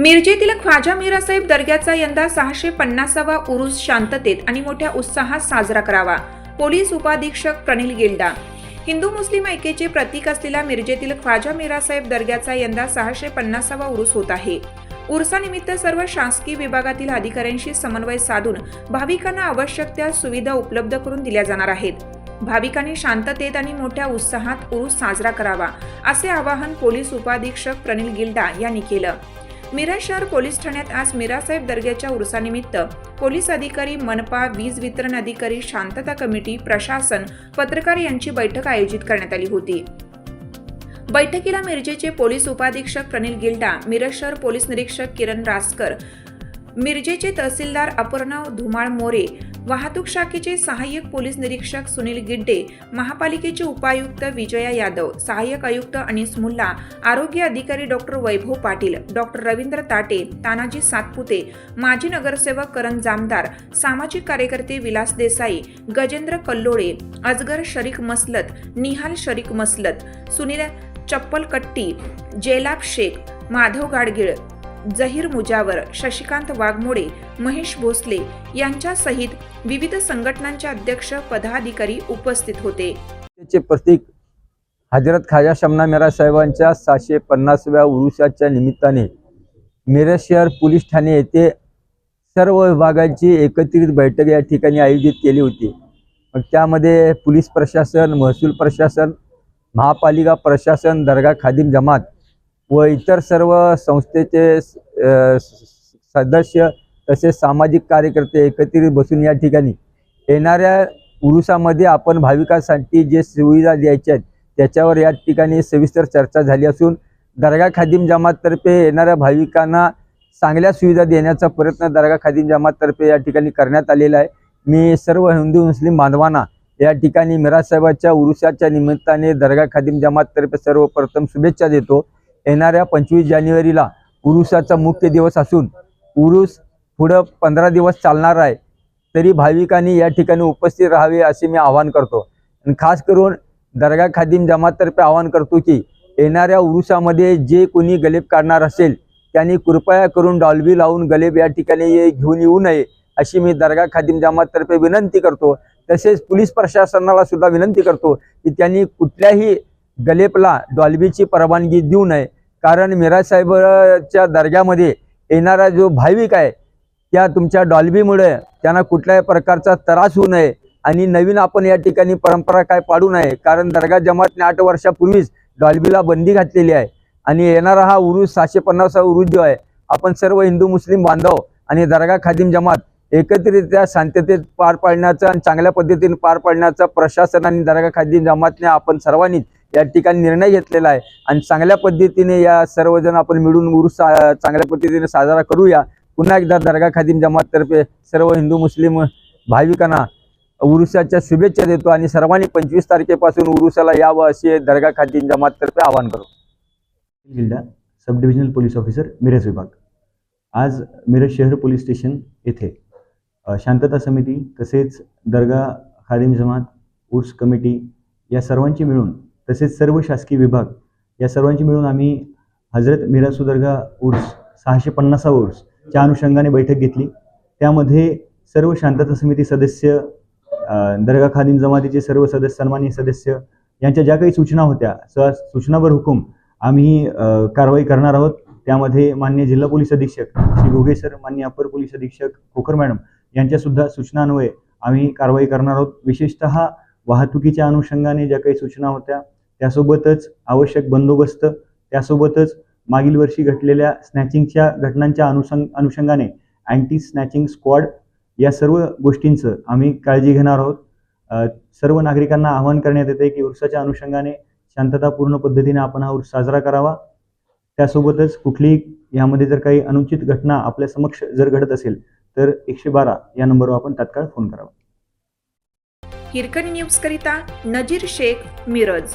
मिरजेतील ख्वाजा मिरासाहेब दर्ग्याचा यंदा सहाशे पन्नासावा उरुस शांततेत आणि मोठ्या उत्साहात साजरा करावा. पोलीस उपाधीक्षक प्रनिल गिल्डा. हिंदू मुस्लिम ऐक्याचे प्रतीक असलेल्या मिरजेतील ख्वाजा मीरासाहेब दर्ग्याचा यंदा सहाशे पन्नासावा उरूस होत आहे. उर्सानिमित्त सर्व शासकीय विभागातील अधिकाऱ्यांशी समन्वय साधून भाविकांना आवश्यक त्या सुविधा उपलब्ध करून दिल्या जाणार आहेत. भाविकांनी शांततेत आणि मोठ्या उत्साहात उरूस साजरा करावा असे आवाहन पोलीस उपाधीक्षक प्रनिल गिल्डा यांनी केलं. मिरज शहर पोलीस ठाण्यात आज मिरासाहेब दर्ग्याच्या उरुसानिमित्त पोलीस अधिकारी मनपा वीज वितरण अधिकारी शांतता कमिटी प्रशासन पत्रकार यांची बैठक आयोजित करण्यात आली होती. बैठकीला मिरजेचे पोलीस उपाधीक्षक प्रनिल गिल्डा मिरज शहर पोलीस निरीक्षक किरण रासकर मिरजेचे तहसीलदार अपर्णव धुमाळ मोरे वाहतूक शाखेचे सहाय्यक पोलीस निरीक्षक सुनील गिड्डे महापालिकेचे उपायुक्त विजया यादव सहाय्यक आयुक्त अनिस मुल्ला आरोग्य अधिकारी डॉक्टर वैभव पाटील डॉक्टर रवींद्र ताटे तानाजी सातपुते माजी नगरसेवक करण जामदार सामाजिक कार्यकर्ते विलास देसाई गजेंद्र कल्लोळे अजगर शरीक मसलत निहाल शरीक मसलत सुनील चप्पलकट्टी जेलाब शेख माधव गाडगिळ जहीर मुजावर शशिकांत वाघमोडे महेश भोसले यांच्यासहित विविध संघटनांचे अध्यक्ष पदाधिकारी उपस्थित होते. त्याचे प्रतीक हजरत खाजा शमना मेरा साहेबांच्या सहाशे पन्नासव्या उरुषाच्या निमित्ताने मिरज शहर पोलीस ठाणे येथे सर्व विभागांची एकत्रित बैठक या ठिकाणी आयोजित केली होती. मग त्यामध्ये पोलीस प्रशासन महसूल प्रशासन महापालिका प्रशासन दर्गा खादिम जमात व इतर सर्व संस्थेचे सदस्य तसेच सामाजिक कार्यकर्ते एकत्रित बसून या ठिकाणी येणाऱ्या उरुसामध्ये आपण भाविकांसाठी जे सुविधा द्यायच्या आहेत त्याच्यावर या ठिकाणी सविस्तर चर्चा झाली असून दर्गा खादिम जमाततर्फे येणाऱ्या भाविकांना चांगल्या सुविधा देण्याचा प्रयत्न दर्गा खादिम जमाततर्फे या ठिकाणी करण्यात आलेला आहे. मी सर्व हिंदू मुस्लिम बांधवांना या ठिकाणी मिरासाहेबाच्या उरुसाच्या निमित्ताने दर्गा खादिम जमाततर्फे सर्वप्रथम शुभेच्छा देतो. येणाऱ्या पंचवीस जानेवारीला उरुसाचा मुख्य दिवस असून उरुस पुढं पंधरा दिवस चालणार आहे. तरी भाविकांनी या ठिकाणी उपस्थित राहावे असे मी आवाहन करतो. आणि खास करून दर्गा खादिम जमाततर्फे आवाहन करतो की येणाऱ्या उरुसामध्ये जे कोणी गलेब काढणार असेल त्यांनी कृपया करून डॉल्बी लावून गलेब या ठिकाणी ये- घेऊन येऊ नये अशी मी दर्गा खादिम जमाततर्फे विनंती करतो. तसेच पोलीस प्रशासनाला सुद्धा विनंती करतो की त्यांनी कुठल्याही गलेपला डॉल्बीची परवानगी देऊ नये. कारण मिराज साहेबच्या दर्ग्यामध्ये येणारा जो भाविक आहे त्या तुमच्या डॉल्बीमुळे त्यांना कुठल्याही प्रकारचा त्रास होऊ नये. आणि नवीन आपण या ठिकाणी परंपरा काय पाडू नये. कारण दर्गा जमातने आठ वर्षापूर्वीच डॉल्बीला बंदी घातलेली आहे. आणि येणारा हा उरूस सहाशे पन्नासा उरूस जो आहे आपण सर्व हिंदू मुस्लिम बांधव आणि दर्गा खादिम जमात एकत्रितरित्या शांततेत पार पाडण्याचा आणि चांगल्या पद्धतीने पार पाडण्याचा प्रशासन आणि दर्गा खादिम जमातने आपण सर्वांनी या ठिकाणी निर्णय घेतलेला आहे. आणि चांगल्या पद्धतीने या सर्वजण आपण मिळून उरूस चांगल्या पद्धतीने साजरा करूया. पुन्हा एकदा दर्गा खादिम जमाततर्फे सर्व हिंदू मुस्लिम भाविकांना उरुसाच्या शुभेच्छा देतो आणि सर्वांनी पंचवीस तारखेपासून उरुसाला यावं असे दर्गा खादिम जमाततर्फे आवाहन करतो जिल्हा sub divisional police officer Miraj विभाग. आज मिरज शहर पोलीस स्टेशन येथे शांतता समिती तसेच दर्गा खादिम जमात उर्स कमिटी या सर्वांची मिळून तसेच सर्व शासकीय विभाग या सर्वांची मिळून आम्ही हजरत मिरा सुदर्गा उर्स सहाशे पन्नासावा उर्सच्या अनुषंगाने बैठक घेतली. त्यामध्ये सर्व शांतता समिती सदस्य दर्गा खादिम जमातीचे सर्व सदस्य सन्मानी सदस्य यांच्या ज्या काही सूचना होत्या स सूचनावर हुकूम आम्ही कारवाई करणार आहोत. त्यामध्ये मान्य जिल्हा पोलीस अधीक्षक श्री घोगे सर मान्य अपर पोलीस अधीक्षक खोकर मॅडम यांच्या सुद्धा सूचनान्वये आम्ही कारवाई करणार आहोत. विशेषतः वाहतुकीच्या अनुषंगाने ज्या काही सूचना होत्या त्यासोबतच आवश्यक बंदोबस्त त्यासोबतच मागील वर्षी घटलेल्या स्नॅचिंगच्या घटनांच्या अनुषंग अनुषंगाने अँटी स्नॅचिंग स्क्वॉड या सर्व गोष्टींचं आम्ही काळजी घेणार आहोत. सर्व नागरिकांना आवाहन करण्यात येते की उर्साच्या अनुषंगाने शांततापूर्ण पद्धतीने आपण हा उर्स साजरा करावा. त्यासोबतच कुठलीही यामध्ये जर काही अनुचित घटना आपल्या समक्ष जर घडत असेल तर एकशे बारा या नंबरवर आपण तात्काळ फोन करावा. हिरकणी न्यूज करिता नजीर शेख मिरज.